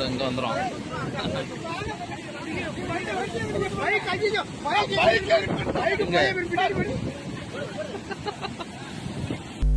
இந்த இங்க வந்துரும்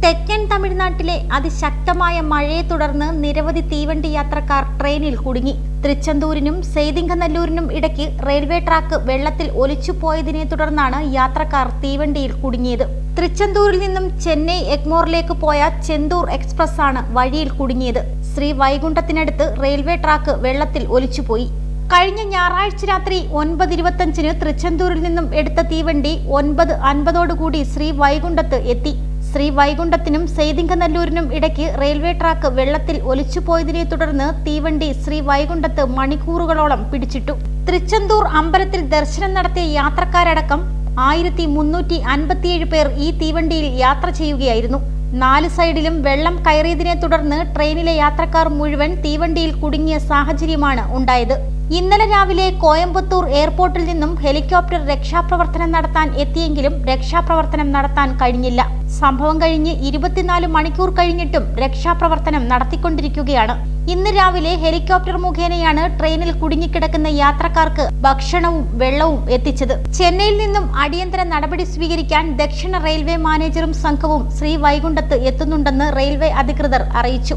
തെക്കൻ തമിഴ്നാട്ടിലെ അതിശക്തമായ മഴയെ തുടർന്ന് നിരവധി തീവണ്ടി യാത്രക്കാർ ട്രെയിനിൽ കുടുങ്ങി തൃച്ചന്തൂരിനും സെയ്തിങ്കനല്ലൂരിനും ഇടയ്ക്ക് റെയിൽവേ ട്രാക്ക് വെള്ളത്തിൽ ഒലിച്ചുപോയതിനെ തുടർന്നാണ് യാത്രക്കാർ തീവണ്ടിയിൽ കുടുങ്ങിയത് തൃച്ചന്തൂരിൽ നിന്നും ചെന്നൈ എഗ്മോറിലേക്ക് പോയ ചെന്തൂർ എക്സ്പ്രസ് ആണ് വഴിയിൽ കുടുങ്ങിയത് ശ്രീ വൈകുണ്ഠത്തിനടുത്ത് റെയിൽവേ ട്രാക്ക് വെള്ളത്തിൽ ഒലിച്ചുപോയി. കഴിഞ്ഞ ഞായറാഴ്ച രാത്രി ഒൻപത് ഇരുപത്തഞ്ചിന് തൃച്ചന്തൂരിൽ നിന്നും എടുത്ത തീവണ്ടി ഒൻപത് അൻപതോടുകൂടി ശ്രീ വൈകുണ്ഠത്ത് എത്തി. ശ്രീ വൈകുണ്ഠത്തിനും സെയ്തിങ്കനല്ലൂരിനും ഇടയ്ക്ക് റെയിൽവേ ട്രാക്ക് വെള്ളത്തിൽ ഒലിച്ചുപോയതിനെ തുടർന്ന് തീവണ്ടി ശ്രീ വൈകുണ്ഠത്ത് മണിക്കൂറുകളോളം പിടിച്ചിട്ടു. തൃച്ചന്തൂർ അമ്പലത്തിൽ ദർശനം നടത്തിയ യാത്രക്കാരടക്കം ആയിരത്തി മുന്നൂറ്റി അൻപത്തിയേഴ് പേർ ഈ തീവണ്ടിയിൽ യാത്ര ചെയ്യുകയായിരുന്നു. നാല് സൈഡിലും വെള്ളം കയറിയതിനെ തുടർന്ന് ട്രെയിനിലെ യാത്രക്കാർ മുഴുവൻ തീവണ്ടിയിൽ കുടുങ്ങിയ സാഹചര്യമാണ് ഉണ്ടായത്. ഇന്നലെ രാവിലെ കോയമ്പത്തൂർ എയർപോർട്ടിൽ നിന്നും ഹെലികോപ്റ്റർ രക്ഷാപ്രവർത്തനം നടത്താൻ എത്തിയെങ്കിലും രക്ഷാപ്രവർത്തനം നടത്താൻ കഴിഞ്ഞില്ല. സംഭവം കഴിഞ്ഞ് ഇരുപത്തിനാല് മണിക്കൂർ കഴിഞ്ഞിട്ടും രക്ഷാപ്രവർത്തനം നടത്തിക്കൊണ്ടിരിക്കുകയാണ്. ഇന്ന് രാവിലെ ഹെലികോപ്റ്റർ മുഖേനയാണ് ട്രെയിനിൽ കുടുങ്ങിക്കിടക്കുന്ന യാത്രക്കാർക്ക് ഭക്ഷണവും വെള്ളവും എത്തിച്ചത്. ചെന്നൈയിൽ നിന്നും അടിയന്തര നടപടി സ്വീകരിക്കാൻ ദക്ഷിണ റെയിൽവേ മാനേജറും സംഘവും ശ്രീ വൈകുണ്ഠത്ത് എത്തുന്നുണ്ടെന്ന് റെയിൽവേ അധികൃതർ അറിയിച്ചു.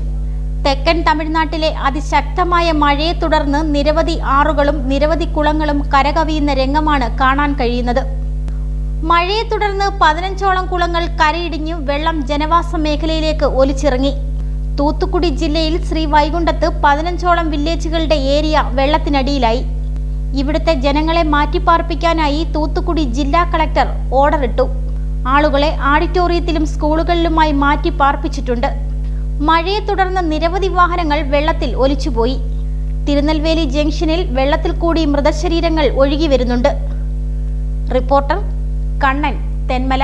തെക്കൻ തമിഴ്നാട്ടിലെ അതിശക്തമായ മഴയെ തുടർന്ന് നിരവധി ആറുകളും നിരവധി കുളങ്ങളും കരകവിയുന്ന രംഗമാണ് കാണാൻ കഴിയുന്നത്. മഴയെ തുടർന്ന് പതിനഞ്ചോളം കുളങ്ങൾ കരയിടിഞ്ഞു വെള്ളം ജനവാസ മേഖലയിലേക്ക് ഒലിച്ചിറങ്ങി. തൂത്തുക്കുടി ജില്ലയിൽ ശ്രീ വൈകുണ്ഠത്ത് പതിനഞ്ചോളം വില്ലേജുകളുടെ ഏരിയ വെള്ളത്തിനടിയിലായി. ഇവിടുത്തെ ജനങ്ങളെ മാറ്റിപ്പാർപ്പിക്കാനായി തൂത്തുക്കുടി ജില്ലാ കളക്ടർ ഓർഡർ ഇട്ടു ആളുകളെ ആഡിറ്റോറിയത്തിലും സ്കൂളുകളിലുമായി മാറ്റി പാർപ്പിച്ചിട്ടുണ്ട്. മഴയെ തുടർന്ന് നിരവധി വാഹനങ്ങൾ വെള്ളത്തിൽ ഒലിച്ചുപോയി. തിരുനെൽവേലി ജംഗ്ഷനിൽ വെള്ളത്തിൽ കൂടി മൃതശരീരങ്ങൾ ഒഴുകി വരുന്നുണ്ട്. റിപ്പോർട്ടർ കണ്ണൻ തെന്മല